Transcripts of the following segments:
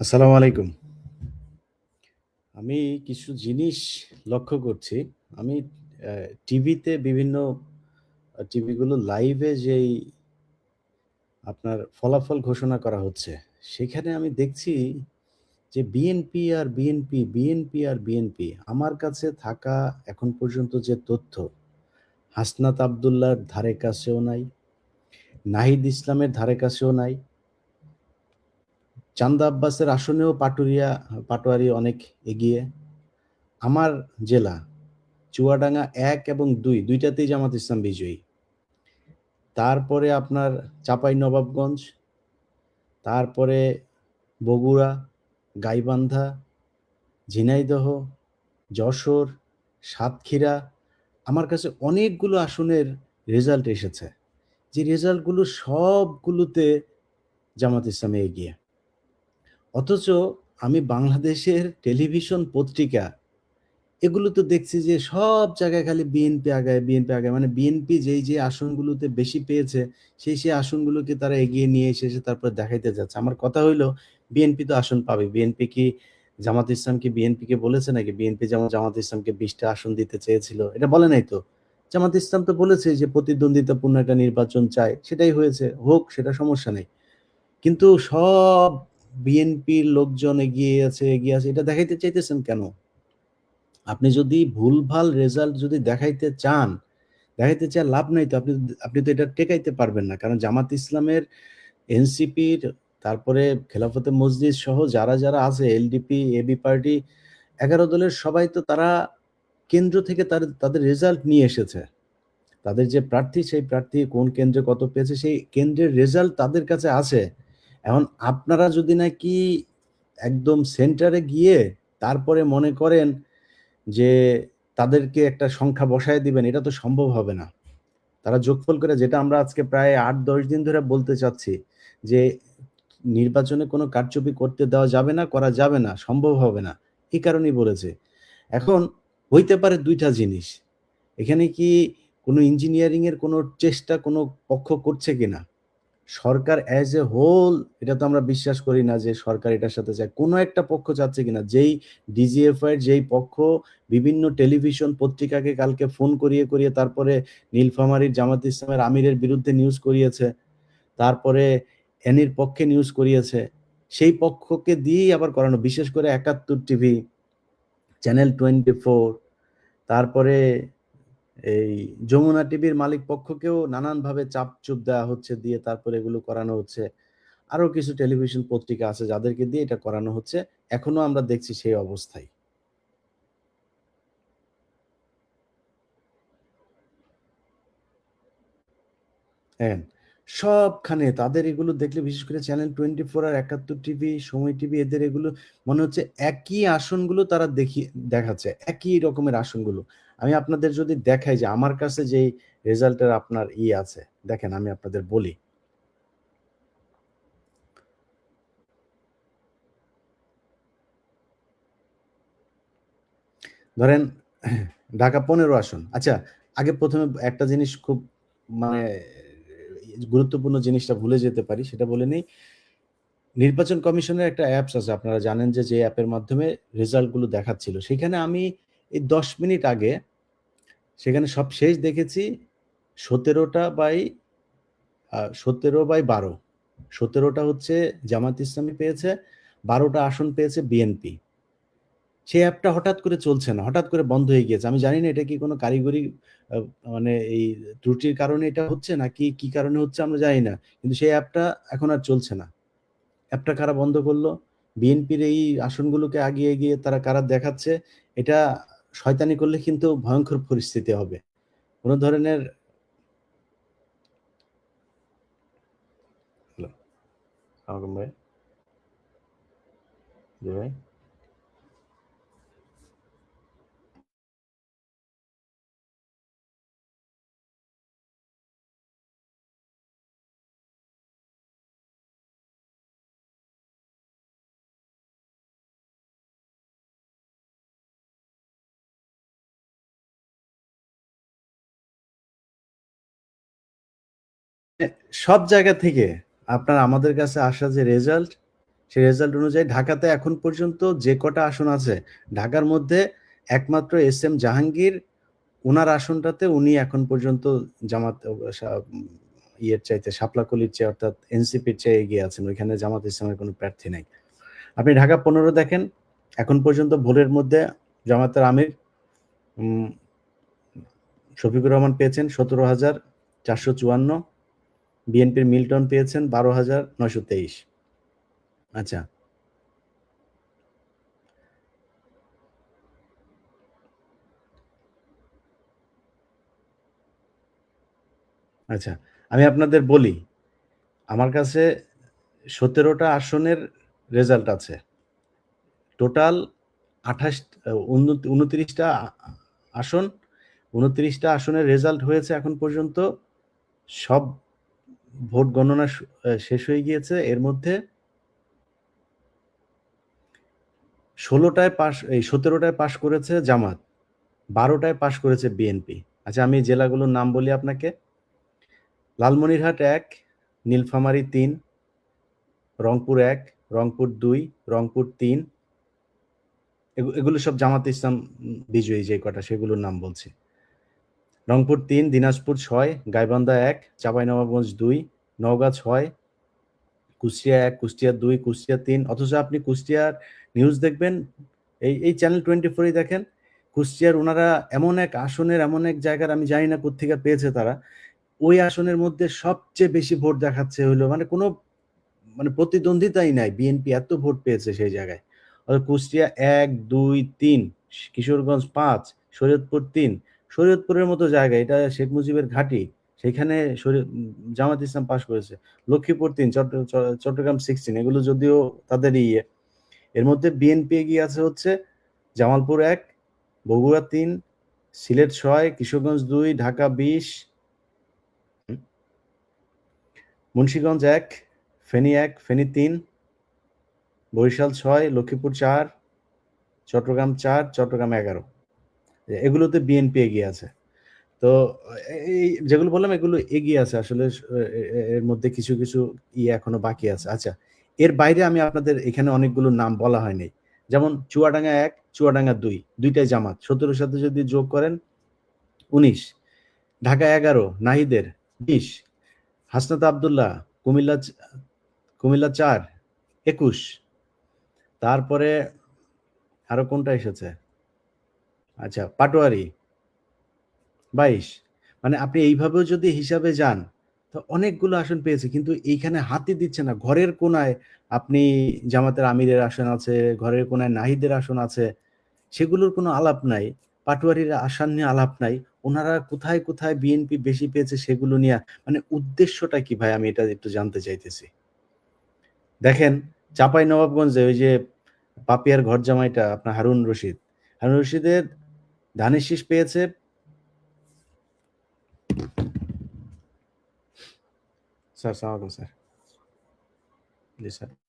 আসসালামু আলাইকুম। আমি কিছু জিনিস লক্ষ্য করছি। আমি টিভিতে বিভিন্ন টিভিগুলো লাইভে যেই আপনার ফলাফল ঘোষণা করা হচ্ছে, সেখানে আমি দেখছি যে বিএনপি আর বিএনপি, বিএনপি আর বিএনপি। আমার কাছে থাকা এখন পর্যন্ত যে তথ্য, হাসনাত আবদুল্লার ধারে কাছেও নাই, নাহিদ ইসলামের ধারে কাছেও নাই। চান্দা আব্বাসের আসনেও পাটুরিয়া পাটোয়ারি অনেক এগিয়ে। আমার জেলা চুয়াডাঙ্গা এক এবং ২, ২ টাতেই জামাত ইসলাম বিজয়ী। তারপরে আপনার চাপাই নবাবগঞ্জ তারপরে বগুড়া, গাইবান্ধা, ঝিনাইদহ, যশোর, সাতক্ষীরা। আমার কাছে অনেকগুলো আসনের রেজাল্ট এসেছে। যে রেজাল্টগুলো সবগুলোতে জামাত ইসলামে এগিয়ে। অথচ আমি বাংলাদেশের টেলিভিশন পত্রিকা এগুলো তো দেখছি যে সব জায়গায় খালি বিএনপি আগায়, বিএনপি আগায়। মানে বিএনপি যেই, যে আসনগুলোতে বেশি পেয়েছে, সেই, সেই আসনগুলোকে তারা এগিয়ে নিয়ে এসে, তারপরে দেখাইতে যাচ্ছে। আমার কথা হইল বিএনপি তো আসন পাবে। বিএনপি কি জামাত ইসলাম কি বিএনপিকে বলেছে নাকি? বিএনপি যেমন জামাত ইসলামকে ২০ টা আসন দিতে চেয়েছিল। এটা বলে নাই তো। জামাত ইসলাম তো বলেছে যে প্রতিদ্বন্দ্বিতাপূর্ণ একটা নির্বাচন চায়। সেটাই হয়েছে। হোক সেটা সমস্যা নেই। কিন্তু সব বিএনপির লোকজন এগিয়ে আছে, এগিয়ে আছে। এটা দেখাইতে চাইতেছেন কেন? আপনি যদি ভুলভাল রেজাল্ট যদি দেখাইতে চান, দেখাইতে চায় লাভ নাই তো। আপনি আপনি তো এটা টেকাইতে পারবেন না। কারণ জামাত ইসলামের, এনসিপির, তারপরে খেলাফতে মজলিস সহ যারা, যারা আছে এলডিপি, এবি পার্টি ১১ দলের সবাই তো তারা কেন্দ্র থেকে তাদের, তাদের রেজাল্ট নিয়ে এসেছে। তাদের যে প্রার্থী সেই প্রার্থী কোন কেন্দ্রে কত পেয়েছে সেই কেন্দ্রের রেজাল্ট তাদের কাছে আছে। এখন আপনারা যদি নাকি একদম সেন্টারে গিয়ে তারপরে মনে করেন যে তাদেরকে একটা সংখ্যা বসায় দিবেন, এটা তো সম্ভব হবে না। তারা যোগফল করে যেটা আমরা আজকে প্রায় আট দশ দিন ধরে বলতে চাচ্ছি যে নির্বাচনে কোনো কারচুপি করতে দেওয়া যাবে না, করা যাবে না, সম্ভব হবে না। এই কারণেই বলেছে। এখন হইতে পারে দুইটা জিনিস। এখানে কি কোনো ইঞ্জিনিয়ারিং এর কোনো চেষ্টা কোনো পক্ষ করছে কিনা? সরকার অ্যাজ এ হোল এটা তো আমরা বিশ্বাস করি না যে সরকার এটার সাথে চায়। কোনো একটা পক্ষ চাচ্ছে কিনা? যেই ডিজিএফআই এর যেই পক্ষ বিভিন্ন টেলিভিশন পত্রিকাকে কালকে ফোন করিয়ে, করিয়ে তারপরে নীলফামারীর জামাত ইসলামের আমিরের বিরুদ্ধে নিউজ করিয়েছে। তারপরে এনির পক্ষে নিউজ করিয়েছে। সেই পক্ষকে দিয়েই আবার করানো। বিশেষ করে ৭১ টিভি, চ্যানেল 24 তারপরে এই যমুনা টিভির মালিক পক্ষকেও নানানভাবে চাপ-চুপ দেওয়া হচ্ছে, দিয়ে তারপরে এগুলো করানো হচ্ছে। আরও কিছু টেলিভিশন পত্রিকা আছে যাদেরকে দিয়ে এটা করানো হচ্ছে। এখনও আমরা দেখছি সেই অবস্থায় হ্যাঁ, সবখানে তাদের এগুলো দেখলে বিশেষ করে চ্যানেল 24 আর ৭১ টিভি, সময় টিভি এদের এগুলো মনে হচ্ছে একই আসনগুলো তারা দেখিয়ে দেখাচ্ছে। একই রকমের আসনগুলো। আমি আপনাদের যদি দেখাই যে আমার কাছে যেই রেজাল্টের আপনার ই আছে, দেখেন আমি আপনাদের বলি। ধরেন ঢাকা ১৫ আসন। আচ্ছা আগে প্রথমে একটা জিনিস খুব মানে গুরুত্বপূর্ণ জিনিসটা ভুলে যেতে পারি সেটা বলে নেই। নির্বাচন কমিশনের একটা অ্যাপস আছে আপনারা জানেন যে, যে অ্যাপের মাধ্যমে রেজাল্টগুলো দেখাচ্ছিল। সেখানে আমি এই ১০ মিনিট আগে সেখানে সব শেষ দেখেছি সতেরোটা বাই সতেরো বাই বারো সতেরোটা হচ্ছে জামাত ইসলামী পেয়েছে, বারোটা আসন পেয়েছে বিএনপি। সেই অ্যাপটা হঠাৎ করে চলছে না। হঠাৎ করে বন্ধ হয়ে গিয়েছে। আমি জানি না এটা কি কোনো কারিগরি মানে এই ত্রুটির কারণে এটা হচ্ছে না কি কি কারণে হচ্ছে আমরা জানি না। কিন্তু সেই অ্যাপটা এখন আর চলছে না। অ্যাপটা কারা বন্ধ করল? বিএনপির এই আসনগুলোকে আগিয়ে, গিয়ে তারা কারা দেখাচ্ছে। এটা শয়তানি করলে কিন্তু ভয়ঙ্কর পরিস্থিতি হবে। কোন ধরনের ভাই। ভাই। সব জায়গা থেকে আপনার আমাদের কাছে আসা যে রেজাল্ট সেই রেজাল্ট অনুযায়ী ঢাকাতে এখন পর্যন্ত যে কটা আসন আছে, ঢাকার মধ্যে একমাত্র এস এম জাহাঙ্গীর ওনার আসনটাতে উনি এখন পর্যন্ত জামাত ইয়ের চাইতে, শাপলাকলির চেয়ে অর্থাৎ এনসিপির চেয়ে এগিয়ে আছেন, ওইখানে জামাত ইসলামের কোনো প্রার্থী নাই। আপনি ঢাকা পনেরো দেখেন, এখন পর্যন্ত ভোরের মধ্যে জামাতের আমির শফিকুর রহমান পেয়েছেন সতেরো হাজার চারশো চুয়ান্ন বিএনপির মিল্টন পেয়েছেন বারো হাজার নয়শো তেইশ। আচ্ছা। আচ্ছা আমি আপনাদের বলি, আমার কাছে সতেরোটা আসনের রেজাল্ট আছে। টোটাল আঠাশ উনত্রিশটা আসন, উনত্রিশটা আসনের রেজাল্ট হয়েছে এখন পর্যন্ত সব ভোট গণনা শেষ হয়ে গিয়েছে। এর মধ্যে ষোলোটায় পাশ, এই সতেরোটায় পাশ করেছে জামাত, বারোটায় পাশ করেছে বিএনপি। আচ্ছা আমি জেলাগুলোর নাম বলি আপনাকে। লালমনিরহাট এক, নীলফামারী তিন, রংপুর এক, রংপুর দুই, রংপুর তিন। এগুলো সব জামাত ইসলাম বিজয়ী যে কটা, সেগুলোর নাম বলছি। রংপুর তিন, দিনাজপুর ছয়, গাইবান্ধা এক, চাঁপাইনবাবগঞ্জ দুই, নওগাঁ ছয়, কুষ্টিয়া এক, কুষ্টিয়া দুই, কুষ্টিয়া তিন। অথচ আপনি কুষ্টিয়ার নিউজ দেখবেন, এই এই চ্যানেল টোয়েন্টি ফোরই দেখেন, কুষ্টিয়ার ওনারা এমন এক আসনের, এমন এক জায়গার, আমি জানি না কোথেকে পেয়েছে তারা, ওই আসনের মধ্যে সবচেয়ে বেশি ভোট দেখাচ্ছে হইল মানে কোনো মানে প্রতিদ্বন্দ্বিতাই নাই বিএনপি এত ভোট পেয়েছে সেই জায়গায়। কুষ্টিয়া এক, দুই, তিন, কিশোরগঞ্জ পাঁচ, শরীয়তপুর তিন শরীয়তপুরের মতো জায়গা, এটা শেখ মুজিবের ঘাঁটি, সেখানে জামাত ইসলাম পাশ করেছে। লক্ষ্মীপুর তিন চট্টগ্রাম সিক্সটিন এগুলো যদিও তাদের ইয়ে। এর মধ্যে বিএনপি এগিয়ে আছে হচ্ছে জামালপুর এক, বগুড়া তিন, সিলেট ছয়, কিশোরগঞ্জ দুই, ঢাকা বিশ মুন্সীগঞ্জ এক, ফেনী এক, ফেনী তিন, বরিশাল ছয়, লক্ষ্মীপুর চার, চট্টগ্রাম চার, চট্টগ্রাম এগারো। এগুলোতে বিএনপি এগিয়ে আছে। তো এই যেগুলো বললাম, এগুলো এগিয়ে আছে। আসলে এর মধ্যে কিছু কিছু ইয়ে এখনও বাকি আছে। আচ্ছা এর বাইরে আমি আপনাদের এখানে অনেকগুলো নাম বলা হয়নি যেমন চুয়াডাঙ্গা এক, চুয়াডাঙ্গা দুই, দুইটাই জামাত। সতেরোর সাথে যদি যোগ করেন, উনিশ। ঢাকা এগারো, নাহিদের, বিশ। হাসনাত আবদুল্লাহ, কুমিল্লা কুমিল্লা চার, একুশ। তারপরে আরও কোনটা এসেছে? আচ্ছা পাটোয়ারি। বাইশ। মানে আপনি এইভাবেও যদি হিসাবে যান, তো অনেকগুলো আসন পেয়েছে, কিন্তু এইখানে হাতি দিচ্ছে না। ঘরের কোনায় আপনি জামাতের আমিরের আসন আছে, ঘরের কোনায় নাহিদের আসন আছে, সেগুলোর কোনো আলাপ নাই, পাটোয়ারির আসন নিয়ে আলাপ নাই। ওনারা কোথায় কোথায় বিএনপি বেশি পেয়েছে সেগুলো নিয়ে মানে উদ্দেশ্যটা কি ভাই? আমি এটা একটু জানতে চাইতেছি। দেখেন, চাপাই নবাবগঞ্জে ওই যে পাপিয়ার ঘর জামাইটা আপনার হারুন রশিদ। হারুন রশিদের ধানের শীষ পেয়েছে। স্যার সালামালাইকুম স্যার। জি স্যার।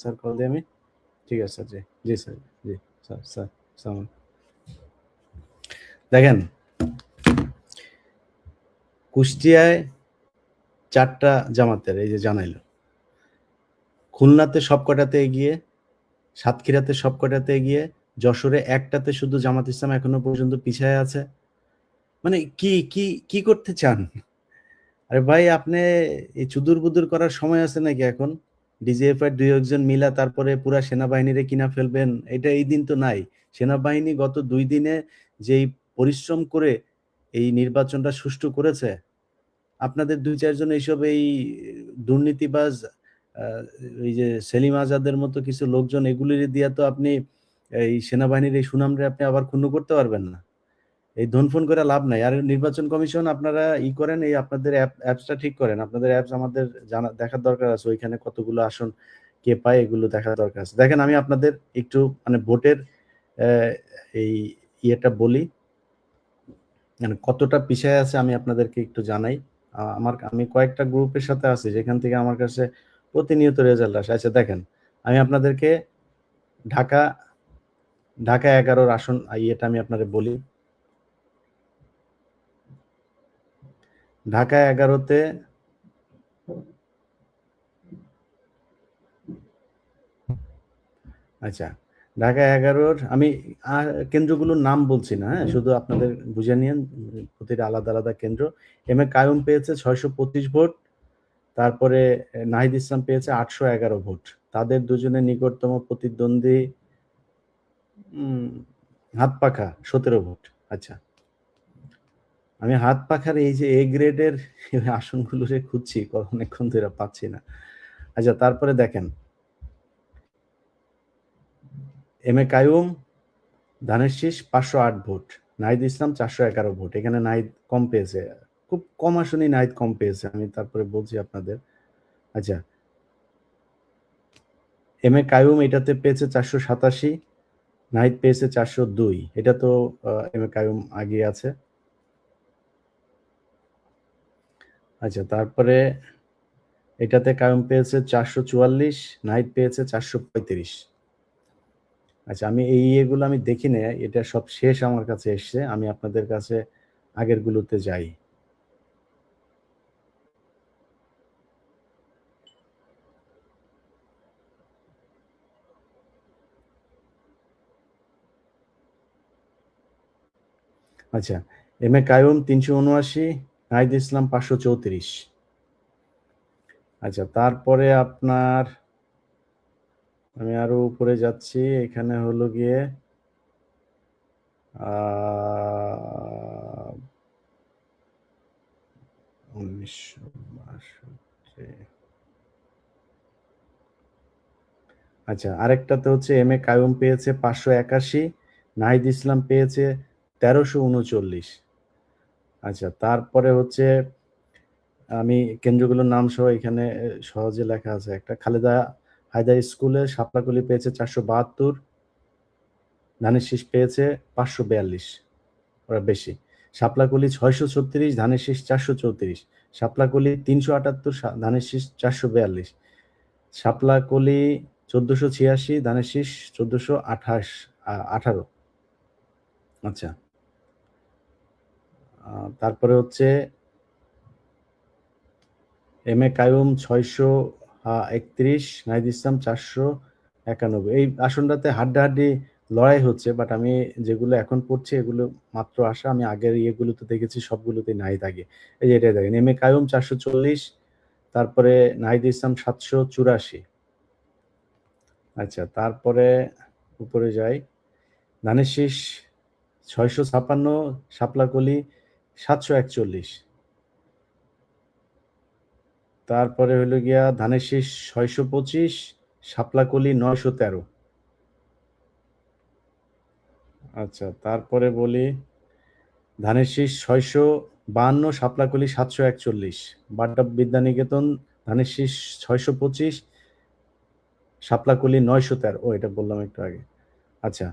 স্যার কল দিই আমি? ঠিক আছে স্যার, জি জি স্যার জি, স্যার স্যার, সালাম দেখেন, কুষ্টিয়ায় চারটা জামাতের, এই যে জানাইলো। খুলনাতে সবকটাতে এগিয়ে, সাতক্ষীরাতে সবকটাতে এগিয়ে, যশোরে একটাতে শুধু জামাত ইসলাম এখনও পর্যন্ত পিছায় আছে। মানে কি কি কি করতে চান? আরে ভাই, আপনি এই চুদুর বুদুর করার সময় আছে নাকি এখন? ডিজিএফআই দুই একজন মিলা তারপরে পুরা সেনাবাহিনীরে কিনা ফেলবেন, এটা এই দিন তো নাই। সেনাবাহিনী গত দুই দিনে যেই পরিশ্রম করে এই নির্বাচনটা সুষ্ঠু করেছে, আপনাদের দুই চারজন এইসব এই দুর্নীতিবাজ এই যে সেলিম আজাদের মতো কিছু লোকজন এগুলির দিয়া তো আপনি এই সেনাবাহিনীর এই সুনামরে আপনি আবার ক্ষুণ্ণ করতে পারবেন না। এই ধনফোন করে লাভ নাই। আর নির্বাচন কমিশন আপনারা ই করেন, এই আপনাদের অ্যাপসটা ঠিক করেন। আপনাদের অ্যাপস আমাদের জানা, দেখার দরকার আছে। ওইখানে কতগুলো আসন কে পায়, এগুলো দেখার দরকার আছে। দেখেন, আমি আপনাদের একটু মানে ভোটের এই ইয়েটা বলি। মানে কতটা পিছায় আছে আমি আপনাদেরকে একটু জানাই। আমার, আমি কয়েকটা গ্রুপের সাথে আছি, যেখান থেকে আমার কাছে প্রতিনিয়ত রেজাল্ট আসে। আচ্ছা দেখেন, আমি আপনাদেরকে ঢাকা ঢাকা এগারোর আসন ইয়েটা আমি আপনাদের বলি। ঢাকা এগারোতে আচ্ছা ঢাকা এগারোর, আমি কেন্দ্রগুলোর নাম বলছি না হ্যাঁ শুধু আপনাদের বুঝে নিন প্রতিটা আলাদা আলাদা কেন্দ্র। এম এ কায়ুম পেয়েছে ছয়শো পঁচিশ ভোট, তারপরে নাহিদ ইসলাম পেয়েছে আটশো এগারো ভোট। তাদের দুজনের নিকটতম প্রতিদ্বন্দ্বী হাত পাখা, সতেরো ভোট আচ্ছা। আমি হাত পাখার এই যে এ গ্রেডের আসনগুলো রে খুঁজছি, অনেকক্ষণ ধরে পাচ্ছি না। আচ্ছা তারপরে দেখেন। এম এ কায়ুম ধানের শীষ পাঁচশো আট ভোট। নাহিদ ইসলাম চারশো এগারো ভোট। এখানে নাহিদ কম পেয়েছে। খুব কম আসনই নাহিদ কম পেয়েছে। আমি তারপরে বলছি আপনাদের। আচ্ছা। এম এ কায়ুম এটাতে পেয়েছে চারশো সাতাশি নাহিদ পেয়েছে চারশো দুই। এটা তো এম এ কায়ুম আগে আছে। আচ্ছা তারপরে এটাতে কায়ুম পেয়েছে চারশো চুয়াল্লিশ, নাইট পেয়েছে চারশো পঁয়ত্রিশ। আচ্ছা আমি এই ইয়েগুলো আমি দেখি না, এটা সব শেষ আমার কাছে এসছে, আমি আপনাদের কাছে আগের গুলোতে যাই। আচ্ছা এম এ কায়ুম তিনশো উনআশি নাহিদ ইসলাম পাঁচশো চৌত্রিশ। আচ্ছা তারপরে আপনার, আমি আরও উপরে যাচ্ছি, এখানে হলো গিয়ে উনিশশো আচ্ছা আরেকটাতে হচ্ছে এম এ কায়ুম পেয়েছে পাঁচশো একাশি, নাহিদ ইসলাম পেয়েছে তেরোশো উনচল্লিশ। আচ্ছা তারপরে হচ্ছে আমি কেন্দ্রগুলোর নাম সহ এখানে সহজে লেখা আছে। একটা খালেদা হায়দা স্কুলে সাপলাকলি পেয়েছে চারশো বাহাত্তর, ধানের শীষ পেয়েছে পাঁচশো বিয়াল্লিশ, ওরা বেশি। শাপলাকলি ছয়শো ছত্রিশ, ধানের শীষ চারশো চৌত্রিশ, শাপলাকলি তিনশো আটাত্তর ধানের শীষ চারশো বিয়াল্লিশ, শাপলাকলি চোদ্দশো ছিয়াশি, ধানের শীষ চোদ্দশো আঠাশ আঠারো। আচ্ছা। তারপরে হচ্ছে এম এ কায়ুম ছয়শো একত্রিশ, নাহিদ ইসলাম চারশো একানব্বই। এই আসনটাতে হাড্ডাহাড্ডি লড়াই হচ্ছে বাট আমি যেগুলো এখন পড়ছি এগুলো মাত্র আসা। আমি আগের ইয়েগুলোতে দেখেছি সবগুলোতে নাহিদ আগে। এই যে এটা দেখেন, এম এ কায়ুম চারশো চল্লিশ, তারপরে নাহিদ ইসলাম সাতশো চুরাশি। আচ্ছা তারপরে উপরে যাই। ধানের ছয়শো ছাপান্ন শাপলাকলি সাতশো একচল্লিশ। তারপরে হলো গিয়া ধানের শীষ ছয়শো পঁচিশ, শাপলাকলি নয়শো তেরো। আচ্ছা তারপরে বলি ধানের শীষ ছয়শো বাহান্ন, শাপলাকলি সাতশো একচল্লিশ। বাড্ডা বিদ্যানিকেতন, ধানের শীষ ছয়শো পঁচিশ, শাপলাকলি নয়শো তেরো। ও, এটা বললাম একটু আগে। আচ্ছা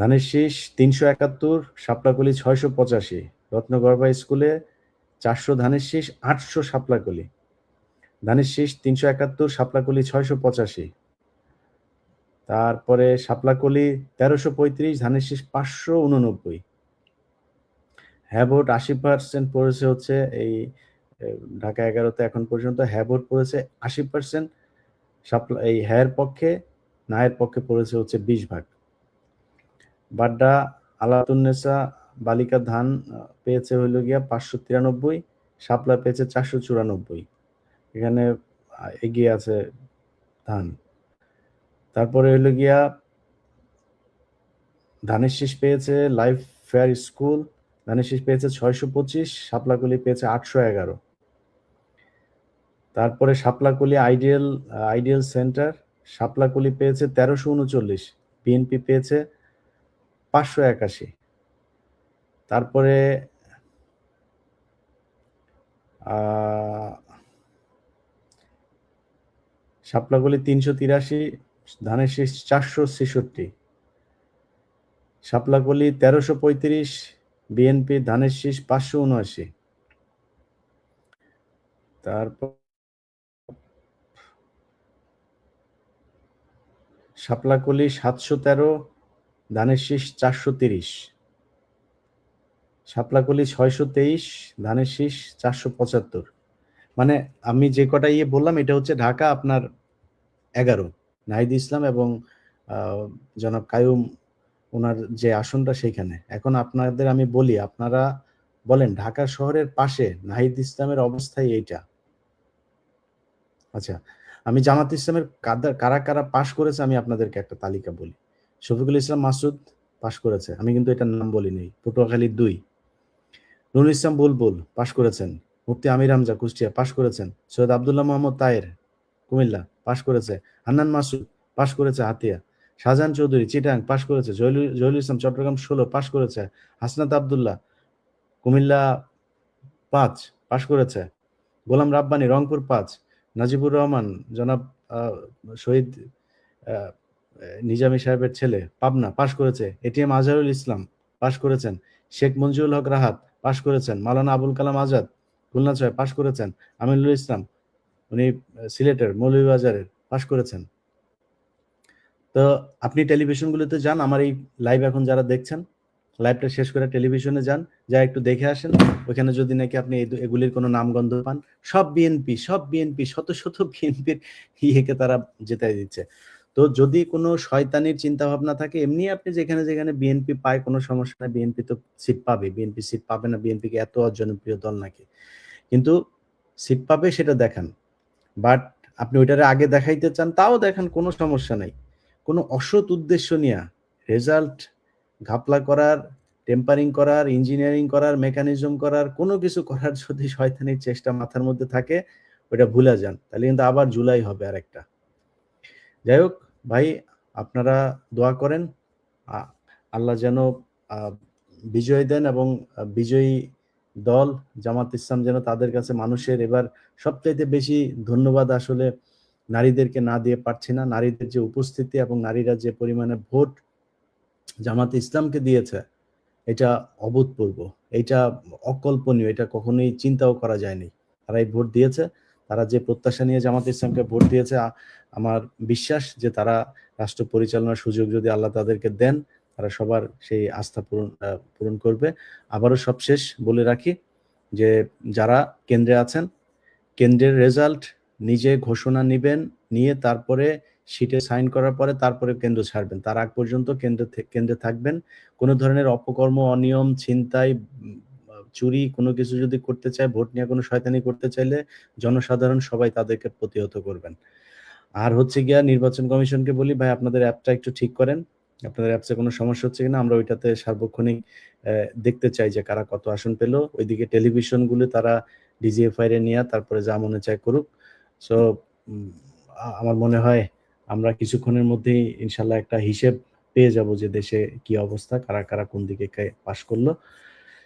ধানের শীষ তিনশো একাত্তর, শাপলাকলি ছয়শো পঁচাশি, রত্নগর্ভা স্কুলে চারশো ধানের শীষ আটশো শাপলাকলি। ধানের শীষ তিনশো একাত্তর, শাপলাকলি ছয়শো পঁচাশি। তারপরে শাপলাকলি তেরোশো পঁয়ত্রিশ, ধানের শীষ পাঁচশো উননব্বই। হ্যাভোট আশি পার্সেন্ট পড়েছে হচ্ছে এই ঢাকা এগারোতে এখন পর্যন্ত হ্যাভোট পড়েছে আশি পার্সেন্ট সাপ্লা এই হ্যার পক্ষে, নায়ের পক্ষে পড়েছে হচ্ছে বিশ ভাগ। বাড্ডা আলাতুন্নেসা বালিকা ধান পেয়েছে হইল গিয়া পাঁচশো তিরানব্বই, শাপলা পেয়েছে চারশো চুরানব্বই। এখানে এগিয়ে আছে ধান। তারপরে হইল গিয়া ধানের শীষ পেয়েছে লাইফ ফেয়ার স্কুল, ধানের শীষ পেয়েছে ছয়শো পঁচিশ, শাপলাকুলি পেয়েছে আটশো এগারো। তারপরে Shaplakuli ideal ideal centre, Shaplakuli পেয়েছে তেরোশো উনচল্লিশ, বিএনপি পেয়েছে পাঁচশো একাশি। তারপরে শাপলাগুলি তিনশো তিরাশি, ধানের শীষ চারশো ছেষট্টি। শাপলাকলি তেরোশো পঁয়ত্রিশ, বিএনপি ধানের শীষ পাঁচশো উনআশি। তারপর শাপলাকলি সাতশো তেরো ধানের শীষ চারশো তিরিশ। শাপলাকলি ছয়শো তেইশ, ধানের শীষ চারশো পঁচাত্তর। মানে আমি যে কটা ইয়ে বললাম, এটা হচ্ছে ঢাকা আপনার এগারো। নাহিদ ইসলাম এবং জনাব কায়ুম ওনার যে আসনটা সেইখানে। এখন আপনাদের আমি বলি, আপনারা বলেন, ঢাকা শহরের পাশে নাহিদ ইসলামের অবস্থায় এইটা। আচ্ছা আমি জামাত ইসলামের কারা কারা পাশ করেছে আমি আপনাদেরকে একটা তালিকা বলি। শফিকুল ইসলাম মাসুদ পাশ করেছে। আমি কিন্তু এটার নাম বলিনি। পটুয়াখালী দুই। নুরুল ইসলাম বুলবুল পাশ করেছেন। মুফতি আমির হামজা কুষ্টিয়া পাশ করেছেন। সৈয়দ আবদুল্লাহ মোহাম্মদ তায়ের কুমিল্লা পাশ করেছে। হান্নান মাসুদ পাশ করেছে হাতিয়া। শাহজাহান চৌধুরী চিটাং পাশ করেছে। জহুল ইসলাম চট্টগ্রাম ষোলো পাশ করেছে। হাসনাত আবদুল্লাহ কুমিল্লা পাঁচ পাশ করেছে। গোলাম রাব্বানি রংপুর পাঁচ। নাজিবুর রহমান জনাব শহীদ নিজামী সাহেবের ছেলে, পাবনা, পাশ করেছে। এটিএম আজহারুল ইসলাম, পাশ করেছেন। শেখ মঞ্জুরুল হক রাহাত, পাশ করেছেন। মালানা আবুল কালাম আজাদ, খুলনা ছয়, পাশ করেছেন। আমিনুল ইসলাম, উনি সিলেটের, মৌলভীবাজারের, পাশ করেছেন। তো আপনি টেলিভিশনগুলোতে যান, আমার এই লাইভ এখন যারা দেখছেন, লাইভটা শেষ করে টেলিভিশনে যান, যা একটু দেখে আসেন। ওইখানে যদি নাকি আপনি এগুলির কোনো নামগন্ধ পান, সব বিএনপি সব বিএনপি, শত শত বিএনপির ইয়েকে তারা জেতাই দিচ্ছে। তো যদি কোনো শয়তানির চিন্তা ভাবনা থাকে, এমনি আপনি যেখানে যেখানে বিএনপি পায়, কোনো সমস্যা নেই বিএনপি তো সিট পাবে। বিএনপি সিট পাবে না বিএনপিকে এত জনপ্রিয় দল নাকি? কিন্তু সিট পাবে সেটা দেখান। বাট আপনি ওইটারে আগে দেখাইতে চান, তাও দেখান, কোনো সমস্যা নাই। কোনো অসৎ উদ্দেশ্য নিয়ে রেজাল্ট ঘাপলা করার টেম্পারিং করার ইঞ্জিনিয়ারিং করার মেকানিজম করার, কোনো কিছু করার যদি শয়তানির চেষ্টা মাথার মধ্যে থাকে, ওইটা ভুলে যান। তাহলে কিন্তু আবার জুলাই হবে আর একটা যাই হোক ভাই, আপনারা দোয়া করেন আল্লাহ যেন বিজয় দেন এবং বিজয়ী দল জামাত ইসলাম যেন তাদের কাছে মানুষের এবার সবচাইতে বেশি ধন্যবাদ আসলে নারীদেরকে না দিয়ে পারছি না। নারীদের যে উপস্থিতি এবং নারীরা যে পরিমাণে ভোট জামাত ইসলামকে দিয়েছে, এটা অভূতপূর্ব। এটা অকল্পনীয়, এটা কখনোই চিন্তাও করা যায়নি। তারা এই ভোট দিয়েছে। তারা যে প্রত্যাশা নিয়ে জামাত ইসলামকে ভোট দিয়েছে আমার বিশ্বাস যে তারা রাষ্ট্র পরিচালনার সুযোগ যদি আল্লাহ তাদেরকে দেন, তারা সবার সেই আস্থা পূরণ পূরণ করবে। আবারও সবশেষ বলে রাখি যে যারা কেন্দ্রে আছেন, কেন্দ্রের রেজাল্ট নিজে ঘোষণা নিবেন, নিয়ে তারপরে সিটে সাইন করার পরে তারপরে কেন্দ্র ছাড়বেন। তার আগ পর্যন্ত কেন্দ্র কেন্দ্রে থাকবেন। কোনো ধরনের অপকর্ম, অনিয়ম, ছিনতাই চুরি কোনো কিছু যদি করতে চায়, ভোট নিয়ে কোনো শয়তানি করতে চাইলে জনসাধারণ সবাই তাদেরকে প্রতিহত করবেন। আর হচ্ছে গিয়া নির্বাচন কমিশনকে বলি, ভাই, আপনাদের অ্যাপটা একটু ঠিক করেন। আপনাদের অ্যাপসে কোনো সমস্যা হচ্ছে কিনা, আমরা ওইটাতে সার্বক্ষণিক দেখতে চাই যে কারা কত আসন পেল। ওইদিকে টেলিভিশনগুলো তারা ডিজিএফআই এ নিয়ে তারপরে যা মনে চায় করুক। সো আমার মনে হয় আমরা কিছুক্ষণের মধ্যেই ইনশাল্লাহ একটা হিসেব পেয়ে যাব যে দেশে কি অবস্থা, কারা কারা কোন দিকে পাশ করল।